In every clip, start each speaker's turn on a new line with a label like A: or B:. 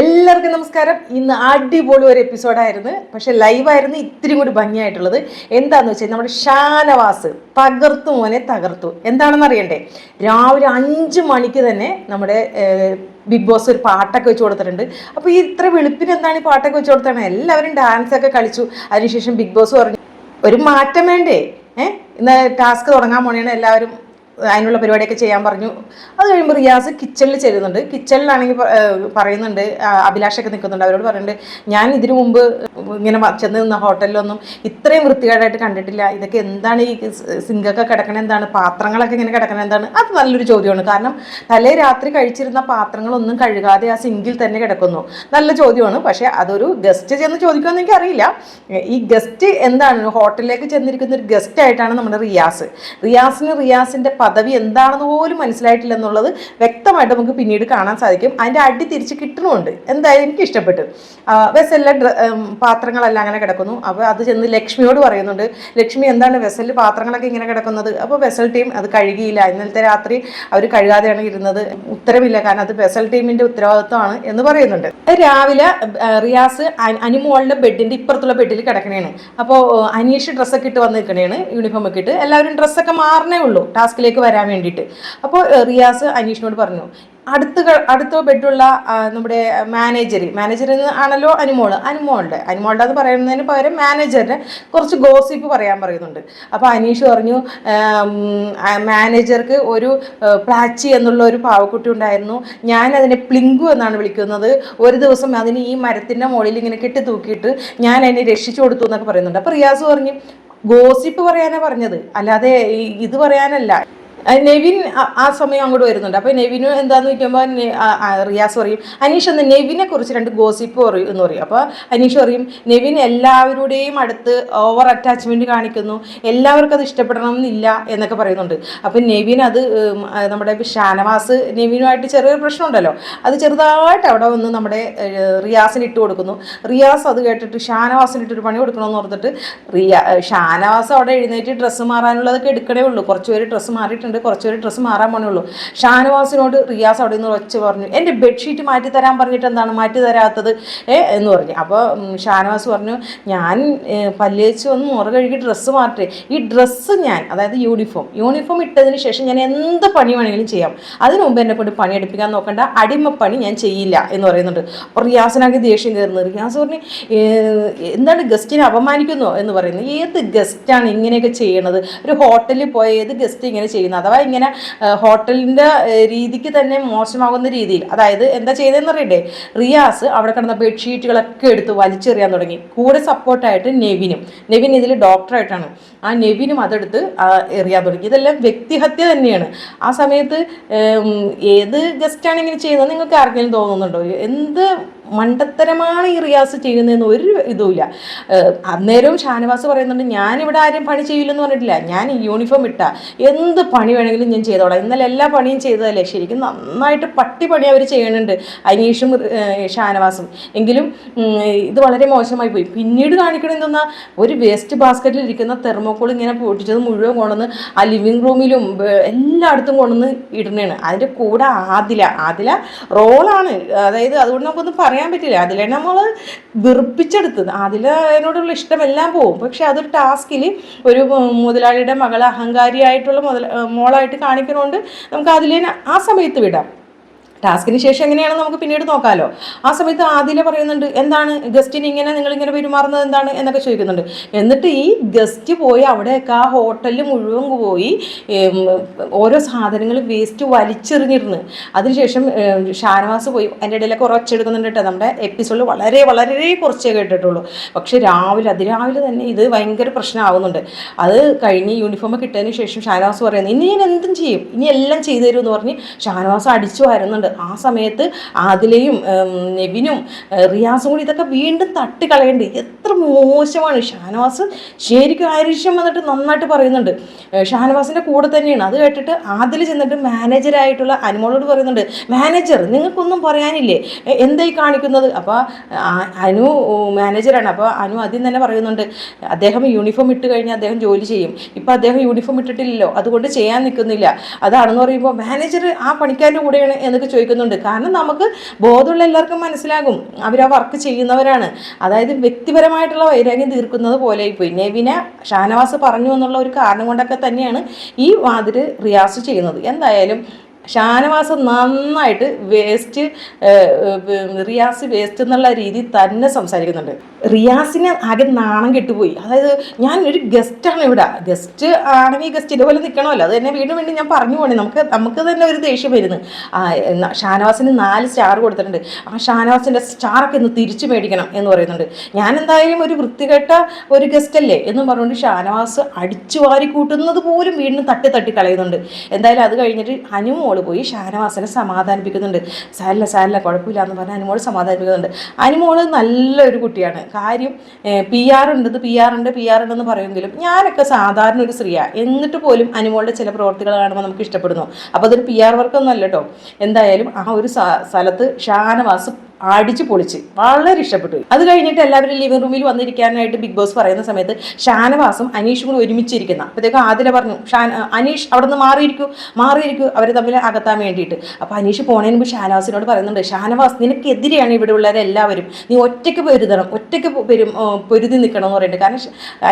A: എല്ലാവർക്കും നമസ്കാരം. ഇന്ന് അടിപൊളി ഒരു എപ്പിസോഡായിരുന്നു പക്ഷെ ലൈവായിരുന്നു ഇത്തിരി കൂടി ഭംഗിയായിട്ടുള്ളത്. എന്താന്ന് വെച്ചാൽ നമ്മുടെ ഷാനവാസ് തകർത്തു മോനെ തകർത്തു. എന്താണെന്ന് അറിയണ്ടേ? രാവിലെ അഞ്ച് മണിക്ക് തന്നെ നമ്മുടെ ബിഗ് ബോസ് ഒരു പാട്ടൊക്കെ വെച്ച് കൊടുത്തിട്ടുണ്ട്. അപ്പോൾ ഈ ഇത്ര വെളുപ്പിന് എന്താണ് ഈ പാട്ടൊക്കെ വെച്ച് കൊടുത്തത്? എല്ലാവരും ഡാൻസ് ഒക്കെ കളിച്ചു. അതിനുശേഷം ബിഗ് ബോസ് പറഞ്ഞു ഒരു മാറ്റം വേണ്ടേ? ഏഹ് ഇന്ന് ടാസ്ക് തുടങ്ങാൻ പോണെയാണ് എല്ലാവരും. അതിനുള്ള പരിപാടിയൊക്കെ ചെയ്യാൻ പറഞ്ഞു. അത് കഴിയുമ്പോൾ റിയാസ് കിച്ചണിൽ ചെല്ലുന്നുണ്ട് കിച്ചണിലാണെങ്കിൽ പറയുന്നുണ്ട് അഭിലാഷൊക്കെ നിൽക്കുന്നുണ്ട്. അവരോട് പറയുന്നുണ്ട് ഞാൻ ഇതിനു മുമ്പ് ഇങ്ങനെ ചെന്ന് നിന്ന ഹോട്ടലിലൊന്നും ഇത്രയും വൃത്തികേടായിട്ട് കണ്ടിട്ടില്ല. ഇതൊക്കെ എന്താണ് ഈ സിങ്കൊക്കെ കിടക്കണ എന്താണ്? പാത്രങ്ങളൊക്കെ ഇങ്ങനെ കിടക്കണ എന്താണ്? അത് നല്ലൊരു ചോദ്യമാണ്. കാരണം തലേ രാത്രി കഴിച്ചിരുന്ന പാത്രങ്ങളൊന്നും കഴുകാതെ ആ സിങ്കിൽ തന്നെ കിടക്കുന്നു. നല്ല ചോദ്യമാണ്. പക്ഷേ അതൊരു ഗസ്റ്റ് ചെന്ന് ചോദിക്കുമെന്ന് എനിക്കറിയില്ല. ഈ ഗസ്റ്റ് എന്താണ്? ഹോട്ടലിലേക്ക് ചെന്നിരിക്കുന്ന ഒരു ഗസ്റ്റ് ആയിട്ടാണ് നമ്മുടെ റിയാസ്. റിയാസിന് റിയാസിന്റെ പദവി എന്താണെന്ന് പോലും മനസ്സിലായിട്ടില്ല എന്നുള്ളത് വ്യക്തമായിട്ട് നമുക്ക് പിന്നീട് കാണാൻ സാധിക്കും. അതിന്റെ അടി തിരിച്ച് കിട്ടണമുണ്ട് എന്തായാലും എനിക്ക് ഇഷ്ടപ്പെട്ടു. വെസലിലെ പാത്രങ്ങളെല്ലാം അങ്ങനെ കിടക്കുന്നു. അപ്പോൾ അത് ചെന്ന് ലക്ഷ്മിയോട് പറയുന്നുണ്ട്. ലക്ഷ്മി എന്താണ് വെസലിൽ പാത്രങ്ങളൊക്കെ ഇങ്ങനെ കിടക്കുന്നത്? അപ്പോൾ വെസൽ ടീം അത് കഴുകിയില്ല. ഇന്നലത്തെ രാത്രി അവർ കഴുകാതെയാണ് ഇരുന്നത്. ഉത്തരവില്ല. കാരണം അത് വെസൽ ടീമിന്റെ ഉത്തരവാദിത്വമാണ് എന്ന് പറയുന്നുണ്ട്. രാവിലെ റിയാസ് അനിമോളിന്റെ ബെഡിന്റെ ഇപ്പുറത്തുള്ള ബെഡിൽ കിടക്കണേണ്. അപ്പോൾ അനീഷ് ഡ്രസ്സൊക്കെ ഇട്ട് വന്ന് നിൽക്കണേണ്. യൂണിഫോം ഒക്കെ ഇട്ട്. എല്ലാവരും ഡ്രസ്സൊക്കെ മാറണേ ഉള്ളൂ. ടാസ്കിലേക്ക് വരാൻ വേണ്ടിയിട്ട്. അപ്പോൾ റിയാസ് അനീഷിനോട് പറഞ്ഞു അടുത്ത അടുത്ത ബെഡുള്ള നമ്മുടെ മാനേജർ മാനേജർ ആണല്ലോ അനുമോൾ? അനുമോളുടെ. അനുമോളുടെ എന്ന് പറയുന്നതിന് പകരം മാനേജറിനെ കുറച്ച് ഗോസിപ്പ് പറയാൻ പറയുന്നുണ്ട്. അപ്പോൾ അനീഷ് പറഞ്ഞു മാനേജർക്ക് ഒരു പ്ലാച്ചി എന്നുള്ള ഒരു പാവക്കുട്ടി ഉണ്ടായിരുന്നു. ഞാൻ അതിനെ പ്ലിങ്കു എന്നാണ് വിളിക്കുന്നത്. ഒരു ദിവസം അതിന് ഈ മരത്തിന്റെ മുകളിൽ ഇങ്ങനെ കെട്ടി തൂക്കിയിട്ട് ഞാൻ അതിനെ രക്ഷിച്ചു കൊടുത്തു എന്നൊക്കെ പറയുന്നുണ്ട്. അപ്പോൾ റിയാസ് പറഞ്ഞു ഗോസിപ്പ് പറയാനാണ് പറഞ്ഞത്. അല്ലാതെ ഇത് പറയാനല്ല. നെവിൻ ആ- സമയം അങ്ങോട്ട് വരുന്നുണ്ട്. അപ്പോൾ നെവിന് എന്താന്ന് ചോദിക്കുമ്പോൾ റിയാസ് പറയും അനീഷ് എന്ന് നെവിനെ കുറിച്ച് രണ്ട് ഗോസിപ്പ് പറയും എന്ന് പറയും. അപ്പോൾ അനീഷ് പറയും നെവിൻ എല്ലാവരുടെയും അടുത്ത് ഓവർ അറ്റാച്ച്മെന്റ് കാണിക്കുന്നു. എല്ലാവർക്കും അത് ഇഷ്ടപ്പെടണം എന്നില്ല എന്നൊക്കെ പറയുന്നുണ്ട്. അപ്പോൾ നെവിൻ അത് നമ്മുടെ ഷാനവാസ് നെവിനുമായിട്ട് ചെറിയൊരു പ്രശ്നമുണ്ടല്ലോ. അത് ചെറുതായിട്ട് അവിടെ വന്ന് നമ്മുടെ റിയാസിന് ഇട്ട് കൊടുക്കുന്നു. റിയാസ് അത് കേട്ടിട്ട് ഷാനവാസിന് ഇട്ടൊരു പണി കൊടുക്കണമെന്ന് ഓർത്തിട്ട് റിയാ ഷാനവാസ് അവിടെ എഴുന്നേറ്റ് ഡ്രസ്സ് മാറാനുള്ളതൊക്കെ എടുക്കണേ ഉള്ളൂ. കുറച്ച് പേര് ഡ്രസ്സ് മാറിയിട്ടുണ്ട്. കുറച്ച് കുറച്ചൊരു ഡ്രസ്സ് മാറാൻ പോണേ ഉള്ളൂ ഷാനവാസിനോട് റിയാസ് അവിടെ നിന്ന് ഒച്ച പറഞ്ഞു. എന്റെ ബെഡ്ഷീറ്റ് മാറ്റി തരാൻ പറഞ്ഞിട്ട് എന്താണ് മാറ്റി തരാത്തത്? ഏ എന്ന് പറഞ്ഞു. അപ്പോൾ ഷാനവാസ് പറഞ്ഞു ഞാൻ പല്ലേച്ച് വന്ന് മുറ കഴുകി ഡ്രസ്സ് മാറ്റേ ഈ ഡ്രസ്സ് ഞാൻ അതായത് യൂണിഫോം യൂണിഫോം ഇട്ടതിന് ശേഷം ഞാൻ എന്ത് പണി വേണമെങ്കിലും ചെയ്യാം. അതിനു മുമ്പ് എന്നെ കൊണ്ട് പണിയെടുപ്പിക്കാൻ നോക്കേണ്ട. അടിമപ്പണി ഞാൻ ചെയ്യില്ല എന്ന് പറയുന്നുണ്ട്. അപ്പോൾ റിയാസിനാകെ ദേഷ്യം കയറുന്നത് റിയാസ് പറഞ്ഞു എന്താണ് ഗസ്റ്റിനെ അപമാനിക്കുന്നോ? എന്ന് പറയുന്നത് ഏത് ഗസ്റ്റാണ് ഇങ്ങനെയൊക്കെ ചെയ്യണത്? ഒരു ഹോട്ടലിൽ പോയ ഏത് ഗസ്റ്റ് ഇങ്ങനെ ചെയ്യുന്നത്? അഥവാ ഇങ്ങനെ ഹോട്ടലിന്റെ രീതിക്ക് തന്നെ മോശമാകുന്ന രീതിയിൽ അതായത് എന്താ ചെയ്തതെന്ന് അറിയണ്ടേ റിയാസ് അവിടെ കിടന്ന ബെഡ്ഷീറ്റുകളൊക്കെ എടുത്ത് വലിച്ചെറിയാൻ തുടങ്ങി. കൂടെ സപ്പോർട്ടായിട്ട് നെവിനും. നെവിൻ ഇതിൽ ഡോക്ടറായിട്ടാണ്. ആ നെവിനും അതെടുത്ത് എറിയാൻ തുടങ്ങി. ഇതെല്ലാം വ്യക്തിഹത്യ തന്നെയാണ്. ആ സമയത്ത് ഏത് ഗസ്റ്റാണ് ഇങ്ങനെ ചെയ്യുന്നത്? നിങ്ങൾക്ക് ആർക്കെങ്കിലും തോന്നുന്നുണ്ടോ? എന്ത് മണ്ടത്തരമാണ് ഈ റിയാസ് ചെയ്യുന്നതെന്ന് ഒരു ഇതുമില്ല. അന്നേരവും ഷാനവാസ് പറയുന്നുണ്ട് ഞാനിവിടെ ആരും പണി ചെയ്യില്ലെന്ന് പറഞ്ഞിട്ടില്ല. ഞാൻ യൂണിഫോം ഇട്ട. എന്ത് പണി വേണമെങ്കിലും ഞാൻ ചെയ്തോളാം. ഇന്നലെ എല്ലാ പണിയും ചെയ്തതല്ലേ? ശരിക്കും നന്നായിട്ട് പട്ടി പണി അവർ ചെയ്യുന്നുണ്ട് അനീഷും ഷാനവാസും. എങ്കിലും ഇത് വളരെ മോശമായി പോയി. പിന്നീട് കാണിക്കണം എന്തെന്നാ ഒരു വേസ്റ്റ് ബാസ്ക്കറ്റിൽ ഇരിക്കുന്ന തെർമോക്കോൾ ഇങ്ങനെ പൊട്ടിച്ചത് മുഴുവൻ കൊണ്ടുവന്ന് ആ ലിവിങ് റൂമിലും എല്ലായിടത്തും കൊണ്ടുവന്ന് ഇടുന്നതാണ്. അതിന്റെ കൂടെ ആദില. ആദില റോളാണ്. അതായത് അതുകൊണ്ട് നമുക്കൊന്നും പറയാൻ പറ്റില്ല. അതിലെ നമ്മൾ വെറുപ്പിച്ചെടുത്തത്. അതിലതിനോടുള്ള ഇഷ്ടമെല്ലാം പോകും പക്ഷെ അതൊരു ടാസ്കിൽ ഒരു മുതലാളിയുടെ മകൾ അഹങ്കാരിയായിട്ടുള്ള മുതല മോളായിട്ട് കാണിക്കണോണ്ട് നമുക്ക് അതിലെ ആ സമയത്ത് വിടാം. ടാസ്കിന് ശേഷം എങ്ങനെയാണെന്ന് നമുക്ക് പിന്നീട് നോക്കാമല്ലോ ആ സമയത്ത് ആദ്യം പറയുന്നുണ്ട് എന്താണ്? ഗസ്റ്റിന് ഇങ്ങനെ നിങ്ങൾ ഇങ്ങനെ പെരുമാറുന്നത് എന്താണ്? എന്നൊക്കെ ചോദിക്കുന്നുണ്ട്. എന്നിട്ട് ഈ ഗസ്റ്റ് പോയി അവിടെയൊക്കെ ആ ഹോട്ടലിൽ മുഴുവൻ പോയി ഓരോ സാധനങ്ങൾ വേസ്റ്റ് വലിച്ചെറിഞ്ഞിരുന്നു. അതിനുശേഷം ഷാനവാസ് പോയി. അതിന്റെ ഇടയിലൊക്കെ കുറച്ച് കേട്ടോ. നമ്മുടെ എപ്പിസോഡിൽ വളരെ വളരെ കുറച്ചേ കേട്ടിട്ടുള്ളൂ. പക്ഷേ രാവിലെ അതിരാവിലെ തന്നെ ഇത് ഭയങ്കര പ്രശ്നമാവുന്നുണ്ട്. അത് കഴിഞ്ഞ് യൂണിഫോം കിട്ടിയതിന് ശേഷം ഷാനവാസ് പറയുന്നത് ഇനി ഞാൻ എന്തും ചെയ്യും. ഇനി എല്ലാം ചെയ്തു തരും എന്ന് പറഞ്ഞ് ഷാനവാസ് അടിച്ചു വരുന്നുണ്ട്. ആ സമയത്ത് ആദിലയും നെവിനും റിയാസും കൂടി ഇതൊക്കെ വീണ്ടും തട്ടിക്കളയണ്ട്. എത്ര മോശമാണ്. ഷാനവാസ് ശരിക്കും ആരുഷ്യം വന്നിട്ട് നന്നായിട്ട് പറയുന്നുണ്ട്. ഷാനവാസിന്റെ കൂടെ തന്നെയാണ്. അത് കേട്ടിട്ട് ആദിൽ ചെന്നിട്ട് മാനേജരായിട്ടുള്ള അനുമോളോട് പറയുന്നുണ്ട് മാനേജർ നിങ്ങൾക്കൊന്നും പറയാനില്ലേ? എന്തായി കാണിക്കുന്നത്? അപ്പോൾ അനു മാനേജറാണ്. അപ്പോൾ അനു ആദ്യം തന്നെ പറയുന്നുണ്ട് അദ്ദേഹം യൂണിഫോം ഇട്ട് കഴിഞ്ഞാൽ അദ്ദേഹം ജോലി ചെയ്യും. ഇപ്പോൾ അദ്ദേഹം യൂണിഫോം ഇട്ടിട്ടില്ലല്ലോ. അതുകൊണ്ട് ചെയ്യാൻ നിൽക്കുന്നില്ല. അതാണെന്ന് പറയുമ്പോൾ മാനേജർ ആ പണിക്കാരന്റെ കൂടെയാണ് എന്നൊക്കെ ചോദിക്കുന്നുണ്ട്. കാരണം നമുക്ക് ബോധമുള്ള എല്ലാവർക്കും മനസ്സിലാകും. അവർ ആ വർക്ക് ചെയ്യുന്നവരാണ്. അതായത് വ്യക്തിപരമായിട്ടുള്ള വൈരാഗ്യം തീർക്കുന്നത് പോലെ പോയി നെവിനെ ഷാനവാസ് പറഞ്ഞു എന്നുള്ള ഒരു കാരണം കൊണ്ടൊക്കെ തന്നെയാണ് ഈ വാതിൽ റിയാസ് ചെയ്യുന്നത്. എന്തായാലും ഷാനവാസ് നന്നായിട്ട് വേസ്റ്റ് റിയാസ് വേസ്റ്റ് എന്നുള്ള രീതി തന്നെ സംസാരിക്കുന്നുണ്ട്. റിയാസിന് ആകെ നാണം കെട്ടുപോയി. അതായത് ഞാൻ ഒരു ഗസ്റ്റാണ് ഇവിടെ. ഗസ്റ്റ് ആണെങ്കിൽ ഗസ്റ്റിന്റെ പോലെ നിൽക്കണമല്ലോ അത് തന്നെ വീണ്ടും വീണ്ടും ഞാൻ പറഞ്ഞു പോണേ. നമുക്ക് നമുക്ക് തന്നെ ഒരു ദേഷ്യം വരുന്നു. ഷാനവാസിന് നാല് സ്റ്റാർ കൊടുത്തിട്ടുണ്ട്. ആ ഷാനവാസിന്റെ സ്റ്റാറൊക്കെ ഒന്ന് തിരിച്ചു മേടിക്കണം എന്ന് പറയുന്നുണ്ട്. ഞാൻ എന്തായാലും ഒരു വൃത്തികെട്ട ഒരു ഗസ്റ്റല്ലേ എന്ന് പറഞ്ഞുകൊണ്ട് ഷാനവാസ് അടിച്ചു വാരി കൂട്ടുന്നത് പോലും വീണ്ടും തട്ടി തട്ടി കളയുന്നുണ്ട്. എന്തായാലും അത് കഴിഞ്ഞിട്ട് അനുമോൾ പോയി. ഷാനവാസനെ സമാധാനിപ്പിക്കുന്നുണ്ട്. സാരില്ല സാരില്ല കുഴപ്പമില്ല എന്ന് പറഞ്ഞ് അനുമോൾ സമാധാനിപ്പിക്കുന്നുണ്ട്. അനുമോൾ നല്ലൊരു കുട്ടിയാണ്. കാര്യം പി ആർ ഉണ്ട് പി ആർ ഉണ്ട് പി ആർ ഉണ്ടെന്ന് പറയുമെങ്കിലും ഞാനൊക്കെ സാധാരണ ഒരു സ്ത്രീയാണ് എന്നിട്ട് പോലും അനുമോളുടെ ചില പ്രവർത്തികൾ കാണുമ്പോൾ നമുക്ക് ഇഷ്ടപ്പെടുന്നു. അപ്പോൾ അതൊരു പി ആർ വർക്കൊന്നും അല്ല കേട്ടോ എന്തായാലും ആ ഒരു സ്ഥലത്ത് ഷാനവാസ് അടിച്ച് പൊളിച്ച്. വളരെ ഇഷ്ടപ്പെട്ടു. അത് കഴിഞ്ഞിട്ട് എല്ലാവരും ലിവിംഗ് റൂമിൽ വന്നിരിക്കാനായിട്ട് ബിഗ് ബോസ് പറയുന്ന സമയത്ത് ഷാനവാസും അനീഷും കൂടി ഒരുമിച്ചിരിക്കുന്ന. അപ്പോഴത്തേക്കും ആദില പറഞ്ഞു ഷാൻ അനീഷ് അവിടെ നിന്ന് മാറിയിരിക്കൂ മാറിയിരിക്കൂ. അവർ തമ്മിൽ അകത്താൻ വേണ്ടിയിട്ട്. അപ്പോൾ അനീഷ് പോണതിന് മുമ്പ് ഷാനവാസിനോട് പറയുന്നുണ്ട് ഷാനവാസ് നിനക്കെതിരെയാണ് ഇവിടെ ഉള്ളവരെല്ലാവരും നീ ഒറ്റയ്ക്ക് പൊരുതണം ഒറ്റയ്ക്ക് പെരും പൊരുതി നിൽക്കണം എന്ന് പറയുന്നുണ്ട് കാരണം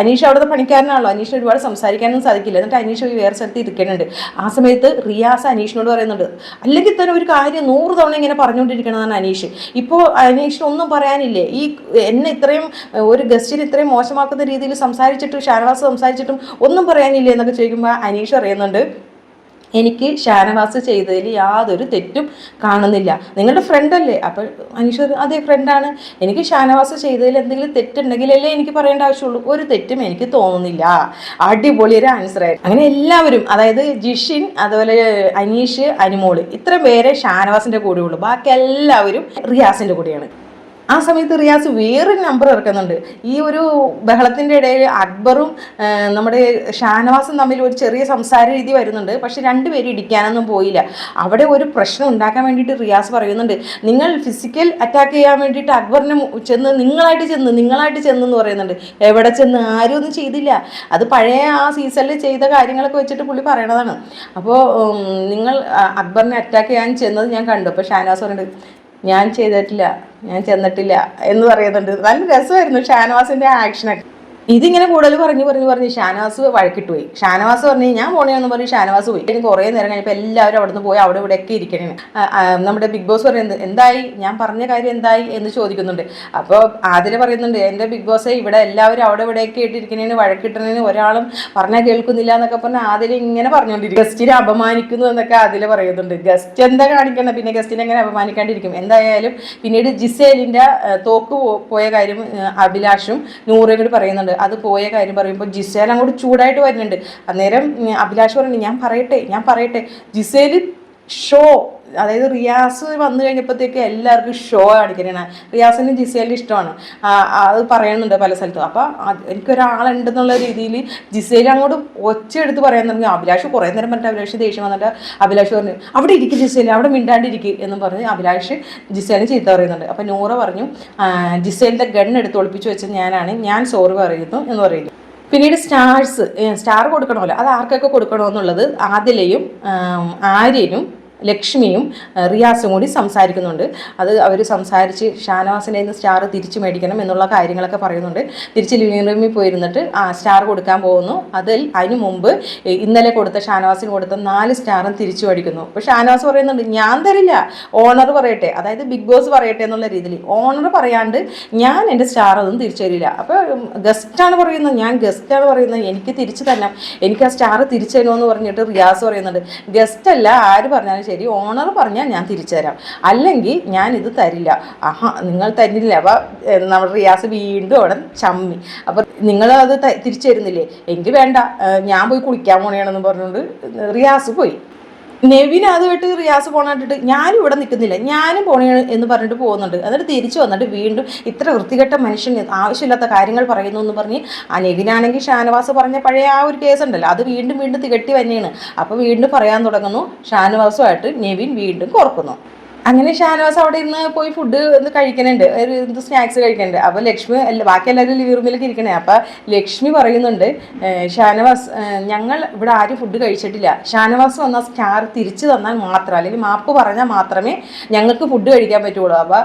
A: അനീഷ് അവിടുത്തെ പണിക്കാരനാണല്ലോ. അനീഷിന് ഒരുപാട് സംസാരിക്കാനൊന്നും സാധിക്കില്ല. എന്നിട്ട് അനീഷ് ഒരു വേറെ സ്ഥലത്ത് ഇരിക്കുന്നുണ്ട്. ആ സമയത്ത് റിയാസ് അനീഷിനോട് പറയുന്നുണ്ട് അല്ലെങ്കിൽ തന്നെ ഒരു കാര്യം നൂറ് തവണ ഇങ്ങനെ പറഞ്ഞുകൊണ്ടിരിക്കണമെന്നാണ് അനീഷ്. ഇപ്പോൾ അനീഷിന് ഒന്നും പറയാനില്ലേ? ഈ എന്നെ ഇത്രയും ഒരു ഗസ്റ്റിന് ഇത്രയും മോശമാക്കുന്ന രീതിയിൽ സംസാരിച്ചിട്ടും ഷാനവാസ് സംസാരിച്ചിട്ടും ഒന്നും പറയാനില്ലേ എന്നൊക്കെ ചോദിക്കുമ്പോൾ അനീഷ് അറിയുന്നുണ്ട് എനിക്ക് ഷാനവാസ് ചെയ്തതിൽ യാതൊരു തെറ്റും കാണുന്നില്ല. നിങ്ങളുടെ ഫ്രണ്ടല്ലേ അപ്പോൾ അനീഷ് അതേ ഫ്രണ്ടാണ് എനിക്ക് ഷാനവാസ് ചെയ്തതിൽ എന്തെങ്കിലും തെറ്റുണ്ടെങ്കിലല്ലേ എനിക്ക് പറയേണ്ട ആവശ്യമുള്ളൂ. ഒരു തെറ്റും എനിക്ക് തോന്നുന്നില്ല. അടിപൊളി ഒരു ആയിരുന്നു. അങ്ങനെ എല്ലാവരും അതായത് ജിഷിൻ അതുപോലെ അനീഷ് അനുമോൾ ഇത്രയും പേരെ ഷാനവാസിന്റെ കൂടെയുള്ളൂ. ബാക്കി എല്ലാവരും റിയാസിന്റെ കൂടെയാണ്. ആ സമയത്ത് റിയാസ് വേറൊരു നമ്പർ ഇറക്കുന്നുണ്ട്. ഈ ഒരു ബഹളത്തിന്റെ ഇടയിൽ അക്ബറും നമ്മുടെ ഷാനവാസും തമ്മിൽ ഒരു ചെറിയ സംസാര രീതി വരുന്നുണ്ട്. പക്ഷെ രണ്ടുപേരും ഇടിക്കാനൊന്നും പോയില്ല. അവിടെ ഒരു പ്രശ്നം ഉണ്ടാക്കാൻ വേണ്ടിയിട്ട് റിയാസ് പറയുന്നുണ്ട്. നിങ്ങൾ ഫിസിക്കൽ അറ്റാക്ക് ചെയ്യാൻ വേണ്ടിയിട്ട് അക്ബറിനെ ചെന്ന് നിങ്ങളായിട്ട് ചെന്ന് നിങ്ങളായിട്ട് ചെന്ന് എന്ന് പറയുന്നുണ്ട്. എവിടെ ചെന്ന്? ആരും ഒന്നും ചെയ്തില്ല. അത് പഴയ ആ സീസണിൽ ചെയ്ത കാര്യങ്ങളൊക്കെ വെച്ചിട്ട് പുള്ളി പറയണതാണ്. അപ്പോൾ നിങ്ങൾ അക്ബറിനെ അറ്റാക്ക് ചെയ്യാൻ ചെന്നത് ഞാൻ കണ്ടു. അപ്പോൾ ഷാനവാസ് പറയുന്നുണ്ട് ഞാൻ ചെയ്തിട്ടില്ല ഞാൻ ചെന്നിട്ടില്ല എന്ന് പറയുന്നുണ്ട്. നല്ല രസമായിരുന്നു ഷാനവാസിന്റെ ആക്ഷനൊക്കെ ഇതിങ്ങനെ കൂടുതൽ പറഞ്ഞു പറഞ്ഞു പറഞ്ഞു ഷാനവാസ് വഴക്കിട്ട് പോയി. ഷാനവാസ് പറഞ്ഞു ഞാൻ പോണെന്ന് പറഞ്ഞു ഷാനവാസ് പോയി. ഇനി കുറേ നേരം കഴിഞ്ഞപ്പോൾ എല്ലാവരും അവിടെ നിന്ന് പോയി അവിടെ ഇവിടെ ഒക്കെ ഇരിക്കണേ നമ്മുടെ ബിഗ് ബോസ് പറയുന്നത് എന്തായി? ഞാൻ പറഞ്ഞ കാര്യം എന്തായി? എന്ന് ചോദിക്കുന്നുണ്ട്. അപ്പോൾ ആതിര പറയുന്നുണ്ട് എന്റെ ബിഗ് ബോസ് ഇവിടെ എല്ലാവരും അവിടെ ഇവിടെയൊക്കെ ഇട്ടിരിക്കണേന് വഴക്കിട്ടണേന് ഒരാളും പറഞ്ഞാൽ കേൾക്കുന്നില്ല എന്നൊക്കെ പറഞ്ഞ് ആതിര ഇങ്ങനെ പറഞ്ഞുകൊണ്ടിരിക്കും ഗസ്റ്റിനെ അപമാനിക്കുന്നു എന്നൊക്കെ ആതില പറയുന്നുണ്ട്. ഗസ്റ്റ് എന്താ കാണിക്കണം? പിന്നെ ഗസ്റ്റിനെ എങ്ങനെ അപമാനിക്കാണ്ടിരിക്കും? എന്തായാലും പിന്നീട് ജിസേലിന്റെ തോക്ക് പോയ കാര്യം അഭിലാഷും നൂറും കൂടി പറയുന്നുണ്ട്. അത് പോയ കാര്യം പറയുമ്പോൾ ജിസേൽ അങ്ങോട്ട് ചൂടായിട്ട് വരുന്നുണ്ട്. അന്നേരം അഭിലാഷ് പറഞ്ഞു ഞാൻ പറയട്ടെ ഞാൻ പറയട്ടെ. ജിസേൽ ഷോ അതായത് റിയാസ് വന്നു കഴിഞ്ഞപ്പോഴത്തേക്ക് എല്ലാവർക്കും ഷോ കാണിക്കണേ റിയാസിന് ജിസേലിന്റെ ഇഷ്ടമാണ്. അത് പറയുന്നുണ്ട് പല സ്ഥലത്തും. അപ്പോൾ എനിക്കൊരാളുണ്ടെന്നുള്ള രീതിയിൽ ജിസേൽ അങ്ങോട്ട് ഒച്ച എടുത്ത് പറയാൻ തുടങ്ങി. അഭിലാഷ് കുറേ നേരം പറഞ്ഞിട്ട് അഭിലാഷ് ദേഷ്യം വന്നിട്ട് അഭിലാഷ് പറഞ്ഞു അവിടെ ഇരിക്കും ജിസേൽ അവിടെ മിണ്ടാണ്ടിരിക്കും എന്ന് പറഞ്ഞ് അഭിലാഷ് ജിസേലിന് ചീത്ത പറയുന്നുണ്ട്. അപ്പോൾ നൂറ പറഞ്ഞു "ആ, ജിസേലിന്റെ ഗൺ എടുത്ത് ഒളിപ്പിച്ച് വെച്ച ഞാനാണ്. ഞാൻ സോറി പറയുന്നു എന്ന് പറയുന്നു. പിന്നീട് സ്റ്റാർസ് സ്റ്റാർ കൊടുക്കണമല്ലോ. അത് ആർക്കൊക്കെ കൊടുക്കണമെന്നുള്ളത് ആദിലയും ആര്യനും ലക്ഷ്മിയും റിയാസും കൂടി സംസാരിക്കുന്നുണ്ട്. അത് അവർ സംസാരിച്ച് ഷാനവാസിന്റെ നിന്ന് സ്റ്റാർ തിരിച്ചു മേടിക്കണം എന്നുള്ള കാര്യങ്ങളൊക്കെ പറയുന്നുണ്ട്. തിരിച്ച് ലിവിംഗ് റൂമിൽ പോയിരുന്നിട്ട് ആ സ്റ്റാർ കൊടുക്കാൻ പോകുന്നു. അതിൽ അതിന് മുമ്പ് ഇന്നലെ കൊടുത്ത ഷാനവാസിന് കൊടുത്ത നാല് സ്റ്റാറും തിരിച്ചു മേടിക്കുന്നു. അപ്പോൾ ഷാനവാസ് പറയുന്നുണ്ട് ഞാൻ തരില്ല ഓണർ പറയട്ടെ. അതായത് ബിഗ് ബോസ് പറയട്ടെ എന്നുള്ള രീതിയിൽ. ഓണർ പറയാണ്ട് ഞാൻ എന്റെ സ്റ്റാർ ഒന്നും തിരിച്ചു തരില്ല. അപ്പോൾ ഗസ്റ്റാണ് പറയുന്നത് ഞാൻ ഗസ്റ്റാണ് പറയുന്നത് എനിക്ക് തിരിച്ചു തരണം. എനിക്ക് ആ സ്റ്റാർ തിരിച്ചു തരുമെന്ന് പറഞ്ഞിട്ട് റിയാസ് പറയുന്നുണ്ട്. ഗസ്റ്റ് അല്ല ആര് പറഞ്ഞാലും ഓണർ പറഞ്ഞാൽ ഞാൻ തിരിച്ചു തരാം അല്ലെങ്കിൽ ഞാൻ ഇത് തരില്ല. ആഹാ നിങ്ങൾ തരില്ല. അപ്പോൾ നമ്മുടെ റിയാസ് വീണ്ടും അവിടെ ചമ്മി. അപ്പോൾ നിങ്ങൾ അത് തിരിച്ചു തരുന്നില്ലേ? എനിക്ക് വേണ്ട. ഞാൻ പോയി കുളിക്കാൻ പോണേണെന്ന് പറഞ്ഞുകൊണ്ട് റിയാസ് പോയി. നെവിൻ അത് വിട്ട് റിയാസ് പോണിട്ട് ഞാനും ഇവിടെ നിൽക്കുന്നില്ല ഞാനും പോണേ എന്ന് പറഞ്ഞിട്ട് പോകുന്നുണ്ട്. എന്നിട്ട് തിരിച്ചു വന്നിട്ട് വീണ്ടും ഇത്ര വൃത്തികെട്ട മനുഷ്യൻ ആവശ്യമില്ലാത്ത കാര്യങ്ങൾ പറയുന്നു എന്ന് പറഞ്ഞ് ആ നെവിനാണെങ്കിൽ ഷാനവാസ് പറഞ്ഞ പഴയ ആ ഒരു കേസ് ഉണ്ടല്ലോ അത് വീണ്ടും വീണ്ടും തികട്ടി തന്നെയാണ് അപ്പോൾ വീണ്ടും പറയാൻ തുടങ്ങുന്നു ഷാനവാസുമായിട്ട് നെവിൻ വീണ്ടും കോർക്കുന്നു. അങ്ങനെ ഷാനവാസ് അവിടെ ഇരുന്ന് പോയി ഫുഡ് ഒന്ന് കഴിക്കുന്നുണ്ട്. ഒരു എന്ത് സ്നാക്സ് കഴിക്കുന്നുണ്ട്. അപ്പോൾ ലക്ഷ്മി ബാക്കി എല്ലാവരും ലിവിംഗ് റൂമിലേക്ക് ഇരിക്കണേ. അപ്പോൾ ലക്ഷ്മി പറയുന്നുണ്ട് ഷാനവാസ് ഞങ്ങൾ ഇവിടെ ആരും ഫുഡ് കഴിച്ചിട്ടില്ല. ഷാനവാസ് വന്ന സ്റ്റാർ തിരിച്ചു തന്നാൽ മാത്രം അല്ലെങ്കിൽ മാപ്പ് പറഞ്ഞാൽ മാത്രമേ ഞങ്ങൾക്ക് ഫുഡ് കഴിക്കാൻ പറ്റുള്ളൂ. അപ്പോൾ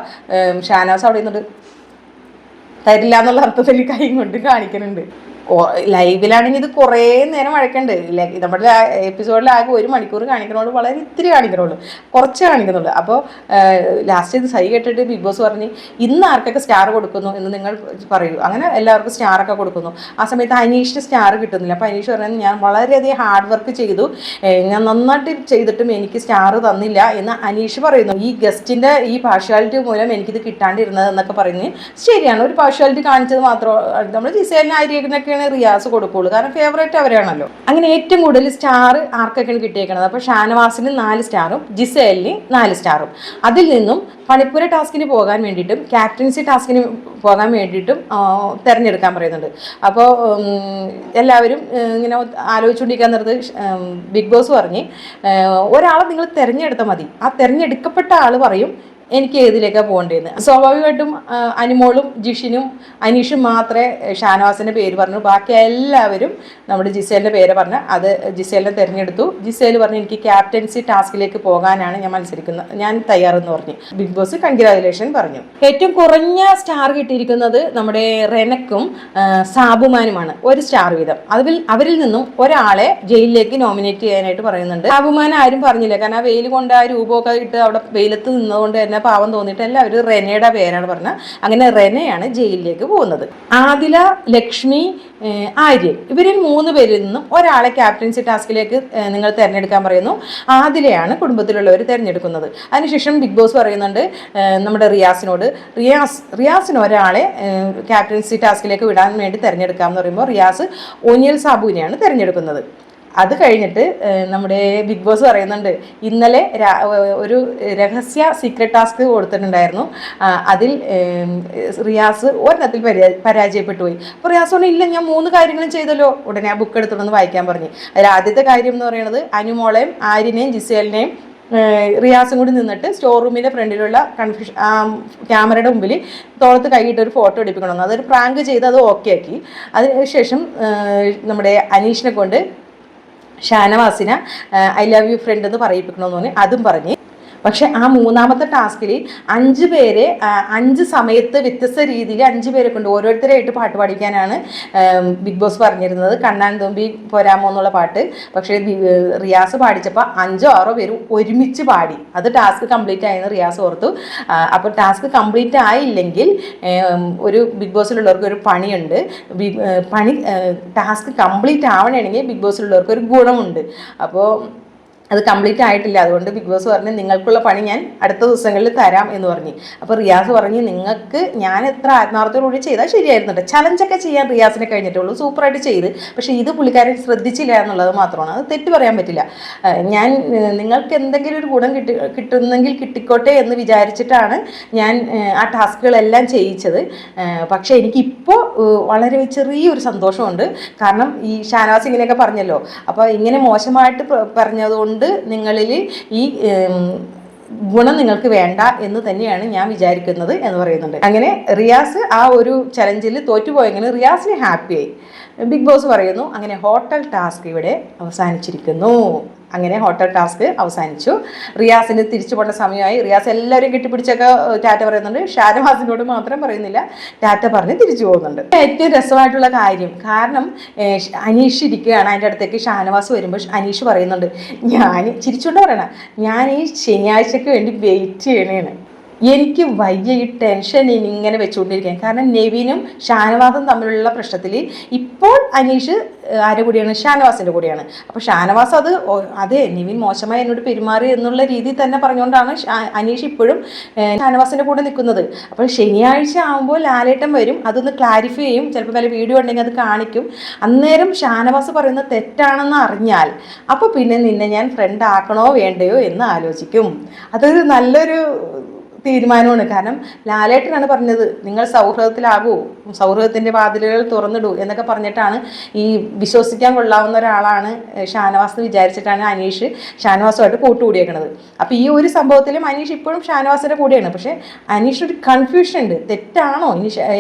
A: ഷാനവാസ് അവിടെ നിന്നിട്ട് തരില്ല എന്നുള്ള അർത്ഥത്തിൽ കൈ കൊണ്ട് കാണിക്കുന്നുണ്ട്. ലൈവിലാണെങ്കിൽ ഇത് കുറേ നേരം വഴക്കുണ്ട്. നമ്മുടെ എപ്പിസോഡിൽ ആകെ ഒരു മണിക്കൂർ കാണിക്കണോളൂ വളരെ ഇത്തിരി കാണിക്കണുള്ളൂ. കുറച്ച് കാണിക്കുന്നുള്ളൂ അപ്പോൾ ലാസ്റ്റ് ഇത് സൈ കേട്ടിട്ട് ബിഗ് ബോസ് പറഞ്ഞ് ഇന്ന് ആർക്കൊക്കെ സ്റ്റാർ കൊടുക്കുന്നു എന്ന് നിങ്ങൾ പറയൂ. അങ്ങനെ എല്ലാവർക്കും സ്റ്റാറൊക്കെ കൊടുക്കുന്നു. ആ സമയത്ത് അനീഷിന് സ്റ്റാർ കിട്ടുന്നില്ല. അപ്പോൾ അനീഷ് പറയുന്നത് ഞാൻ വളരെയധികം ഹാർഡ് വർക്ക് ചെയ്തു. ഞാൻ നന്നായിട്ട് ചെയ്തിട്ടും എനിക്ക് സ്റ്റാർ തന്നില്ല എന്ന് അനീഷ് പറയുന്നു. ഈ ഗസ്റ്റിന്റെ ഈ പാർഷ്വാലിറ്റി മൂലം എനിക്കിത് കിട്ടാണ്ടിരുന്നത് എന്നൊക്കെ പറയുന്നത് ശരിയാണ്. ഒരു പാർഷ്വാലിറ്റി കാണിച്ചത് മാത്രം നമ്മൾ ജിസേലിന് ആര്യനൊക്കെയാണ് റിയാസ് കൊടുക്കുള്ളൂ. കാരണം ഫേവറേറ്റ് അവരാണല്ലോ. അങ്ങനെ ഏറ്റവും കൂടുതൽ സ്റ്റാർ ആർക്കൊക്കെയാണ് കിട്ടിയേക്കുന്നത് അപ്പോൾ ഷാനവാസിന് നാല് സ്റ്റാറും ജിസേലിന് നാല് സ്റ്റാറും. അതിൽ നിന്നും പണിപ്പുര ടാസ്കിന് പോകാൻ വേണ്ടിയിട്ടും ക്യാപ്റ്റൻസി ടാസ്കിന് പോകാൻ വേണ്ടിയിട്ടും തിരഞ്ഞെടുക്കാൻ പറയുന്നുണ്ട്. അപ്പോൾ എല്ലാവരും ഇങ്ങനെ ആലോചിച്ചുകൊണ്ടിരിക്കാൻ ബിഗ് ബോസ് പറഞ്ഞ് ഒരാളെ നിങ്ങൾ തിരഞ്ഞെടുത്താൽ മതി. ആ തിരഞ്ഞെടുക്കപ്പെട്ട ആൾ പറയും എനിക്ക് ഏതിലേക്കാണ് പോകേണ്ടതെന്ന്. സ്വാഭാവികമായിട്ടും അനിമോളും ജിഷിനും അനീഷും മാത്രമേ ഷാനവാസിന്റെ പേര് പറഞ്ഞു. ബാക്കി എല്ലാവരും നമ്മുടെ ജിസേലിന്റെ പേര് പറഞ്ഞ് അത് ജിസേലിനെ തിരഞ്ഞെടുത്തു. ജിസേൽ പറഞ്ഞു എനിക്ക് ക്യാപ്റ്റൻസി ടാസ്കിലേക്ക് പോകാനാണ് ഞാൻ മത്സരിക്കുന്നത്. ഞാൻ തയ്യാറെന്ന് പറഞ്ഞു. ബിഗ് ബോസ് കൺഗ്രാജുലേഷൻ പറഞ്ഞു. ഏറ്റവും കുറഞ്ഞ സ്റ്റാർ കിട്ടിയിരിക്കുന്നത് നമ്മുടെ റെനക്കും സാബുമാനുമാണ്. ഒരു സ്റ്റാർ വീതം. അതിൽ അവരിൽ നിന്നും ഒരാളെ ജയിലിലേക്ക് നോമിനേറ്റ് ചെയ്യാനായിട്ട് പറയുന്നുണ്ട്. സാബുമാൻ ആരും പറഞ്ഞില്ല. കാരണം ആ വെയിൽ കൊണ്ട് ആ രൂപമൊക്കെ ഇട്ട് അവിടെ വെയിലത്ത് നിന്നതുകൊണ്ട് തന്നെ പാവം തോന്നിയിട്ട് എല്ലാവരും റെനയുടെ പേരാണ് പറഞ്ഞത് അങ്ങനെ റെനയാണ് ജയിലിലേക്ക് പോകുന്നത്. ആദില ലക്ഷ്മി ആര്യ ആര്യൻ ഇവരിൽ മൂന്ന് പേരിൽ നിന്നും ഒരാളെ ക്യാപ്റ്റൻസി ടാസ്കിലേക്ക് നിങ്ങൾ തിരഞ്ഞെടുക്കാൻ പറയുന്നു. ആദിലയാണ് കുടുംബത്തിലുള്ളവർ തിരഞ്ഞെടുക്കുന്നത്. അതിനുശേഷം ബിഗ് ബോസ് പറയുന്നുണ്ട് നമ്മുടെ റിയാസിനോട് റിയാസ് റിയാസിന് ഒരാളെ ക്യാപ്റ്റൻസി ടാസ്കിലേക്ക് വിടാൻ വേണ്ടി തിരഞ്ഞെടുക്കാം എന്ന് പറയുമ്പോൾ റിയാസ് ഒനിയൽ സാബുവിനെയാണ് തിരഞ്ഞെടുക്കുന്നത്. അത് കഴിഞ്ഞിട്ട് നമ്മുടെ ബിഗ് ബോസ് പറയുന്നുണ്ട് ഇന്നലെ ഒരു രഹസ്യ സീക്രട്ട് ടാസ്ക് കൊടുത്തിട്ടുണ്ടായിരുന്നു. അതിൽ റിയാസ് ഒരെണ്ണത്തിൽ പരാജയപ്പെട്ടു പോയി അപ്പോൾ റിയാസ് പറഞ്ഞു ഇല്ല ഞാൻ മൂന്ന് കാര്യങ്ങളും ചെയ്തല്ലോ. ഉടനെ ആ ബുക്ക് എടുത്തുകൊണ്ടെന്ന് വായിക്കാൻ പറഞ്ഞു. അതിൽ ആദ്യത്തെ കാര്യം എന്ന് പറയുന്നത് അനുമോളെയും ആര്യനെയും ജിസേലിനെയും റിയാസും കൂടി നിന്നിട്ട് സ്റ്റോർ റൂമിന്റെ ഫ്രണ്ടിലുള്ള കൺഫ്യൂഷൻ ക്യാമറയുടെ മുമ്പിൽ തോളത്ത് കൈയിട്ട് ഒരു ഫോട്ടോ എടുപ്പിക്കണമെന്ന് അതൊരു പ്രാങ്ക് ചെയ്ത് അത് ഓക്കെ ആക്കി. അതിനുശേഷം നമ്മുടെ അനീഷിനെ കൊണ്ട് ഷാനവാസിനെ ഐ ലവ് യു ഫ്രണ്ട് എന്ന് പറയിപ്പിക്കണമെന്ന് പറഞ്ഞ് അതും പറഞ്ഞ് പക്ഷെ ആ മൂന്നാമത്തെ ടാസ്കിൽ അഞ്ച് പേരെ അഞ്ച് സമയത്ത് വ്യത്യസ്ത രീതിയിൽ അഞ്ച് പേരെ കൊണ്ട് ഓരോരുത്തരായിട്ട് പാട്ട് പാടിക്കാനാണ് ബിഗ് ബോസ് പറഞ്ഞിരുന്നത്. കണ്ണാൻ തുമ്പി പോരാമോ എന്നുള്ള പാട്ട്. പക്ഷേ റിയാസ് പാടിച്ചപ്പോൾ അഞ്ചോ ആറോ പേര് ഒരുമിച്ച് പാടി. അത് ടാസ്ക് കംപ്ലീറ്റ് ആയെന്ന് റിയാസ് ഓർത്തു. അപ്പോൾ ടാസ്ക് കംപ്ലീറ്റ് ആയില്ലെങ്കിൽ ഒരു ബിഗ് ബോസിലുള്ളവർക്ക് ഒരു പണിയുണ്ട്. പണി ടാസ്ക് കംപ്ലീറ്റ് ആവണമെങ്കിൽ ബിഗ് ബോസിലുള്ളവർക്ക് ഒരു ഗുണമുണ്ട്. അപ്പോൾ അത് കംപ്ലീറ്റ് ആയിട്ടില്ല. അതുകൊണ്ട് ബിഗ് ബോസ് പറഞ്ഞു നിങ്ങൾക്കുള്ള പണി ഞാൻ അടുത്ത ദിവസങ്ങളിൽ തരാം എന്ന് പറഞ്ഞു. അപ്പോൾ റിയാസ് പറഞ്ഞു നിങ്ങൾക്ക് ഞാൻ എത്ര ആത്മാർത്ഥത്തോടുകൂടി ചെയ്താൽ ചലഞ്ച് ചലഞ്ചൊക്കെ ചെയ്യാൻ റിയാസിനെ കഴിഞ്ഞിട്ടുള്ളൂ. സൂപ്പറായിട്ട് ചെയ്ത്. പക്ഷേ ഇത് പുള്ളിക്കാരൻ ശ്രദ്ധിച്ചില്ല എന്നുള്ളത് മാത്രമാണ്. അത് തെറ്റ് പറയാൻ പറ്റില്ല. ഞാൻ നിങ്ങൾക്ക് എന്തെങ്കിലും ഒരു ഗുണം കിട്ടി കിട്ടുന്നെങ്കിൽ കിട്ടിക്കോട്ടെ എന്ന് വിചാരിച്ചിട്ടാണ് ഞാൻ ആ ടാസ്കുകളെല്ലാം ചെയ്യിച്ചത്. പക്ഷേ എനിക്കിപ്പോൾ വളരെ ചെറിയൊരു സന്തോഷമുണ്ട്. കാരണം ഈ ഷാനവാസ് ഇങ്ങനെയൊക്കെ പറഞ്ഞല്ലോ. അപ്പോൾ ഇങ്ങനെ മോശമായിട്ട് പ- പറഞ്ഞതുകൊണ്ട് നിങ്ങളിൽ ഈ ഗുണം നിങ്ങൾക്ക് വേണ്ട എന്ന് തന്നെയാണ് ഞാൻ വിചാരിക്കുന്നത് എന്ന് പറയുന്നുണ്ട്. അങ്ങനെ റിയാസ് ആ ഒരു ചലഞ്ചിൽ തോറ്റുപോയെങ്കിലും റിയാസിന് ഹാപ്പിയായി ബിഗ് ബോസ് പറയുന്നു അങ്ങനെ ഹോട്ടൽ ടാസ്ക് ഇവിടെ അവസാനിച്ചിരിക്കുന്നു. അങ്ങനെ ഹോട്ടൽ ടാസ്ക് അവസാനിച്ചു. റിയാസിന് തിരിച്ചു പോകേണ്ട സമയമായി. റിയാസ് എല്ലാവരും കെട്ടിപ്പിടിച്ചൊക്കെ ടാറ്റ പറയുന്നുണ്ട്. ഷാനവാസിനോട് മാത്രം പറയുന്നില്ല. ടാറ്റ പറഞ്ഞ് തിരിച്ചു പോകുന്നുണ്ട്. ഏറ്റവും രസമായിട്ടുള്ള കാര്യം. കാരണം അനീഷ് ഇരിക്കുകയാണ് അതിന്റെ അടുത്തേക്ക്. ഷാനവാസ് വരുമ്പോൾ അനീഷ് പറയുന്നുണ്ട് ഞാൻ ചിരിച്ചുകൊണ്ട് പറയണ. ഞാൻ ഈ ശനിയാഴ്ചക്ക് വേണ്ടി വെയിറ്റ് ചെയ്യണേണ് എനിക്ക് വയ്യ ഈ ടെൻഷൻ ഇങ്ങനെ വെച്ചുകൊണ്ടിരിക്കുകയാണ് കാരണം നെവിനും ഷാനവാസും തമ്മിലുള്ള പ്രശ്നത്തിൽ ഇപ്പോൾ അനീഷ് ആരുടെ കൂടിയാണ്? ഷാനവാസിന്റെ കൂടിയാണ്. അപ്പോൾ ഷാനവാസ് അത് അതെ നിവിൻ മോശമായി എന്നോട് പെരുമാറി എന്നുള്ള രീതിയിൽ തന്നെ പറഞ്ഞുകൊണ്ടാണ് അനീഷ് ഇപ്പോഴും ഷാനവാസിന്റെ കൂടെ നിൽക്കുന്നത്. അപ്പോൾ ശനിയാഴ്ച ആകുമ്പോൾ ലാലേട്ടൻ വരും. അതൊന്ന് ക്ലാരിഫൈ ചെയ്യും. ചിലപ്പോൾ വല്ല വീഡിയോ ഉണ്ടെങ്കിൽ അത് കാണിക്കും. അന്നേരം ഷാനവാസ് പറയുന്നത് തെറ്റാണെന്ന് അറിഞ്ഞാൽ അപ്പോൾ പിന്നെ നിന്നെ ഞാൻ ഫ്രണ്ട് ആക്കണോ വേണ്ടയോ എന്ന് ആലോചിക്കും. അതൊരു നല്ലൊരു തീരുമാനമാണ്. കാരണം ലാലേട്ടനാണ് പറഞ്ഞത് നിങ്ങൾ സൗഹൃദത്തിലാകൂ സൗഹൃദത്തിന്റെ വാതിലുകൾ തുറന്നിടൂ എന്നൊക്കെ പറഞ്ഞിട്ടാണ് ഈ വിശ്വസിക്കാൻ കൊള്ളാവുന്ന ഒരാളാണ് ഷാനവാസ് വിചാരിച്ചിട്ടാണ് അനീഷ് ഷാനവാസുമായിട്ട് കൂട്ടുകൂടിയേക്കണത്. അപ്പോൾ ഈ ഒരു സംഭവത്തിലും അനീഷ് ഇപ്പോഴും ഷാനവാസിന്റെ കൂടെയാണ്. പക്ഷേ അനീഷ് ഒരു കൺഫ്യൂഷൻ ഉണ്ട്. തെറ്റാണോ?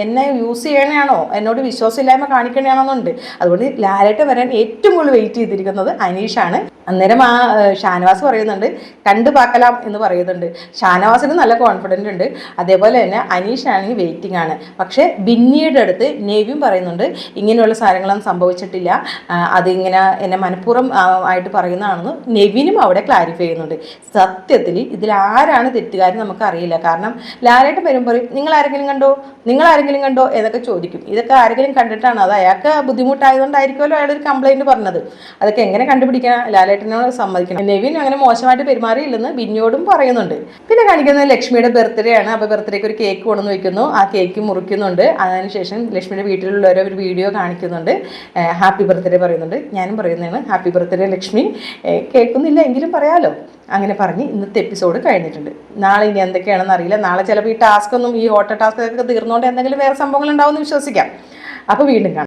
A: എന്നെ യൂസ് ചെയ്യണയാണോ? എന്നോട് വിശ്വാസമില്ലായ്മ കാണിക്കണയാണെന്നുണ്ട്. അതുകൊണ്ട് ലാലേട്ടൻ വരാൻ ഏറ്റവും കൂടുതൽ വെയിറ്റ് ചെയ്തിരിക്കുന്നത് അനീഷാണ്. അന്നേരം ആ ഷാനവാസ് പറയുന്നുണ്ട് കണ്ടു പാക്കലാം എന്ന് പറയുന്നുണ്ട്. ഷാനവാസിന് നല്ല കോൺഫിഡന്റ് ഉണ്ട്. അതേപോലെ തന്നെ അനീഷാണെങ്കിൽ വെയിറ്റിംഗ് ആണ്. പക്ഷേ ബിന്നിയുടെ അടുത്ത് നേവിയും പറയുന്നുണ്ട് ഇങ്ങനെയുള്ള സാധനങ്ങളൊന്നും സംഭവിച്ചിട്ടില്ല. അതിങ്ങനെ എന്നെ മനഃപൂർവം ആയിട്ട് പറയുന്നതാണെന്ന് നെവിനും അവിടെ ക്ലാരിഫൈ ചെയ്യുന്നുണ്ട്. സത്യത്തിൽ ഇതിൽ ആരാണ് തെറ്റുകാരൻ നമുക്കറിയില്ല കാരണം ലാലായിട്ട് വരും പറയും നിങ്ങൾ ആരെങ്കിലും കണ്ടോ? നിങ്ങൾ ആരെങ്കിലും കണ്ടോ? എന്നൊക്കെ ചോദിക്കും. ഇതൊക്കെ ആരെങ്കിലും കണ്ടിട്ടാണ്. അത് അയാൾക്ക് ബുദ്ധിമുട്ടായതുകൊണ്ടായിരിക്കുമല്ലോ അയാൾ ഒരു കംപ്ലൈന്റ് പറഞ്ഞത്. അതൊക്കെ എങ്ങനെ കണ്ടുപിടിക്കണം? ലാലേട്ടനോട് സമ്മതിക്കണം. നെവിൻ അങ്ങനെ മോശമായിട്ട് പെരുമാറിയില്ലെന്ന് ബിന്നിയോടും പറയുന്നുണ്ട്. പിന്നെ കാണിക്കുന്നത് ലക്ഷ്മിയുടെ ബർത്ത്ഡേ ആണ്. അപ്പോൾ ബർത്ത്ഡേക്ക് ഒരു കേക്ക് കൊണ്ടുവന്ന് വയ്ക്കുന്നു ആ കേക്ക് മുറിക്കുന്നുണ്ട്. അതിനുശേഷം ലക്ഷ്മിയുടെ വീട്ടിലുള്ളവരെ ഒരു വീഡിയോ കാണിക്കുന്നുണ്ട്. ഹാപ്പി ബർത്ത്ഡേ പറയുന്നുണ്ട്. ഞാനും പറയുന്നതാണ് ഹാപ്പി ബർത്ത്ഡേ ലക്ഷ്മി. കേൾക്കുന്നില്ല എങ്കിലും പറയാലോ. അങ്ങനെ പറഞ്ഞ് ഇന്നത്തെ എപ്പിസോഡ് കഴിഞ്ഞിട്ടുണ്ട്. നാളെ ഇനി എന്തൊക്കെയാണെന്ന് അറിയില്ല. നാളെ ചിലപ്പോൾ ഈ ടാസ്ക് ഒന്നും ഈ ഹോട്ടൽ ടാസ്ക് ഒക്കെ തീർന്നുകൊണ്ട് എന്തെങ്കിലും വേറെ സംഭവങ്ങൾ ഉണ്ടാവുമെന്ന് വിശ്വസിക്കാം. അപ്പോൾ വീണ്ടും കാണാം.